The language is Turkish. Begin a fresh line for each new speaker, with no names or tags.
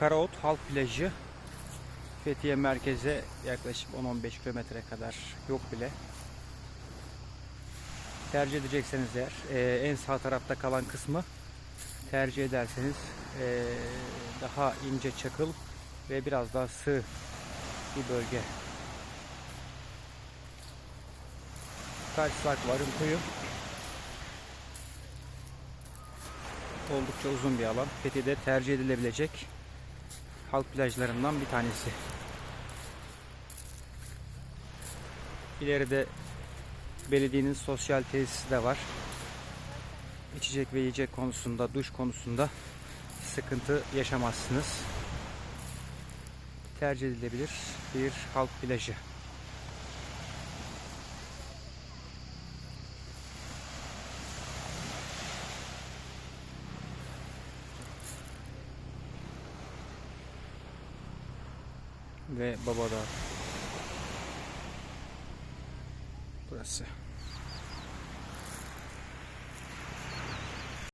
Karaot Halk Plajı Fethiye merkeze yaklaşık 10-15 kilometre kadar yok bile. Tercih edecekseniz eğer e, en sağ tarafta kalan kısmı tercih ederseniz e, daha ince çakıl ve biraz daha sığ bir bölge. Karşısı akvaryum kuyu. Oldukça uzun bir alan. Fethiye'de tercih edilebilecek halk plajlarından bir tanesi. İleride belediyenin sosyal tesisi de var. İçecek ve yiyecek konusunda, duş konusunda sıkıntı yaşamazsınız. Tercih edilebilir bir halk plajı. Ve Babadağ. Burası.